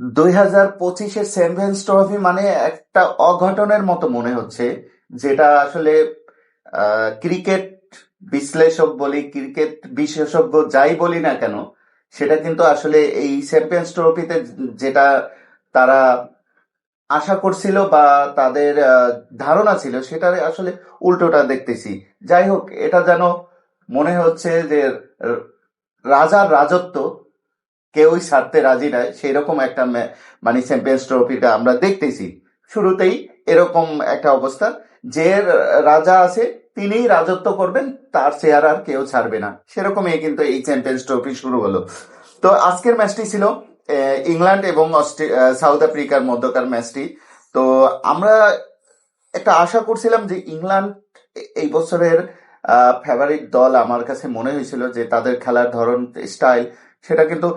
দুই হাজার পঁচিশের চ্যাম্পিয়ন্স ট্রফি মানে একটা অঘটনের মতো মনে হচ্ছে, যেটা আসলে ক্রিকেট বিশ্লেষক বলি, ক্রিকেট বিশেষজ্ঞ যাই বলি না কেন, সেটা কিন্তু আসলে এই চ্যাম্পিয়ন্স ট্রফিতে যেটা তারা আশা করছিল বা তাদের ধারণা ছিল সেটা আসলে উল্টোটা দেখতেছি। যাই হোক, এটা যেন মনে হচ্ছে যে রাজার রাজত্ব কেউই ছাড়তে রাজি নয় সেই রকম একটা মানে চ্যাম্পিয়ন্স ট্রফিটা আমরা দেখতেছি। শুরুতেই এরকম একটা অবস্থা। যে রাজা আছে, তিনিই রাজত্ব করবেন, তার চেয়ার আর কেউ ছাড়বে না। সেরকমই কিন্তু এই চ্যাম্পিয়ন্স ট্রফি শুরু হলো। তো আজকের ম্যাচটি ছিল ইংল্যান্ড এবং সাউথ আফ্রিকার মধ্যকার ম্যাচটি তো আমরা একটা আশা করছিলাম যে ইংল্যান্ড এই বছরের ফেভারিট দল আমার কাছে মনে হয়েছিল যে তাদের খেলার ধরন স্টাইল সেটা কিন্তু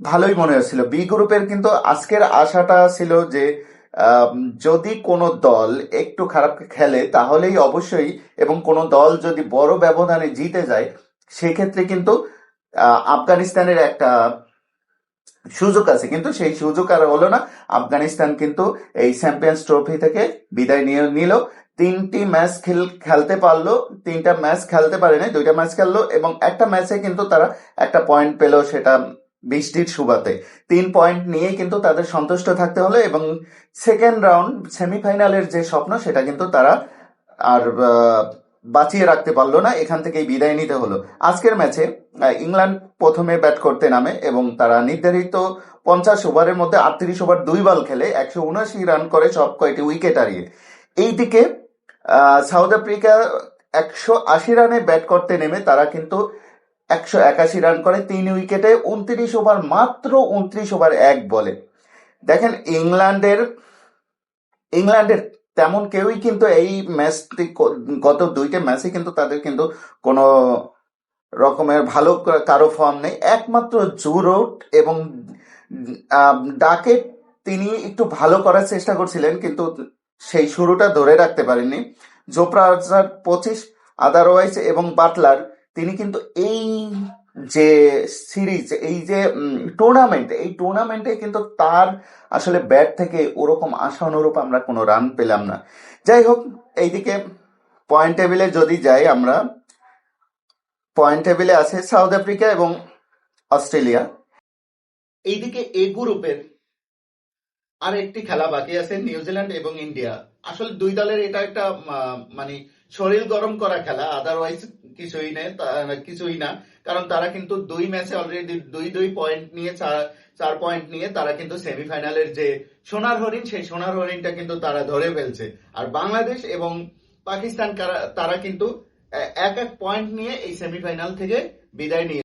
ভালোই মনে হচ্ছিল। বি গ্রুপের কিন্তু আজকের আশাটা ছিল যে যদি কোনো দল একটু খারাপ খেলে, তাহলেই অবশ্যই এবং কোনো দল যদি বড় ব্যবধানে জিতে যায়, সেক্ষেত্রে কিন্তু আফগানিস্তানের একটা সুযোগ আছে। কিন্তু সেই সুযোগ আর হলো না। আফগানিস্তান কিন্তু এই চ্যাম্পিয়ন্স ট্রফি থেকে বিদায় নিয়ে নিল। তিনটি ম্যাচ খেল, খেলতে পারল। তিনটা ম্যাচ খেলতে পারেনি। দুইটা ম্যাচ খেললো এবং একটা ম্যাচে কিন্তু তারা একটা পয়েন্ট পেল, সেটা বৃষ্টির সুবাতে তিন পয়েন্ট নিয়ে কিন্তু তাদের সন্তুষ্ট থাকতে হলো এবং সেকেন্ড রাউন্ড সেমিফাইনালের যে স্বপ্ন, সেটা কিন্তু তারা আর বাঁচিয়ে রাখতে পারল না, এখান থেকেই বিদায় নিতে হলো। আজকের ম্যাচে ইংল্যান্ড প্রথমে ব্যাট করতে নামে এবং তারা নির্ধারিত পঞ্চাশ ওভারের মধ্যে আটত্রিশ ওভার দুই বল খেলে একশো উনআশি রান করে সব কয়টি উইকেট হারিয়ে। এইদিকে সাউথ আফ্রিকা একশো আশি রানে ব্যাট করতে নেমে তারা কিন্তু একশো একাশি রান করে তিন উইকেটে উনত্রিশ ওভার মাত্র উনত্রিশ ওভার এক বলে। দেখেন ইংল্যান্ডের ইংল্যান্ডের তেমন কেউই কিন্তু এই ম্যাচটি গত দুইটা ম্যাচে কিন্তু তাদের কিন্তু কোনো রকমের ভালো কারও ফর্ম নেই। একমাত্র জো রুট এবং ডাকে তিনি একটু ভালো করার চেষ্টা করছিলেন কিন্তু সেই শুরুটা ধরে রাখতে পারেননি। জোপ্রা আর্চার পঁচিশ আদারওয়াইজ এবং বাটলার তিনি কিন্তু এই যে সিরিজ এই যে টুর্নামেন্ট এই টুর্নামেন্টে কিন্তু তার আসলে ব্যাট থেকে ওরকম আশা অনুরূপ আমরা কোনো রান পেলাম না। যাই হোক, এইদিকে পয়েন্ট টেবিলে যদি যাই আমরা পয়েন্ট টেবিলে আছে সাউথ আফ্রিকা এবং অস্ট্রেলিয়া এইদিকে এ গ্রুপের আর একটি খেলা বাকি আছে নিউজিল্যান্ড এবং ইন্ডিয়া আসলে দুই দলের এটা একটা মানে শরীর গরম করা খেলা আদারওয়াইজ কিছুই নেই কিছুই না। কারণ তারা কিন্তু দুই ম্যাচে অলরেডি দুই দুই পয়েন্ট নিয়ে চার পয়েন্ট নিয়ে তারা কিন্তু সেমিফাইনালের যে সোনার হরিণ, সেই সোনার হরিণটা কিন্তু তারা ধরে ফেলছে। আর বাংলাদেশ এবং পাকিস্তান তারা কিন্তু এক এক পয়েন্ট নিয়ে এই সেমিফাইনাল থেকে বিদায় নিয়ে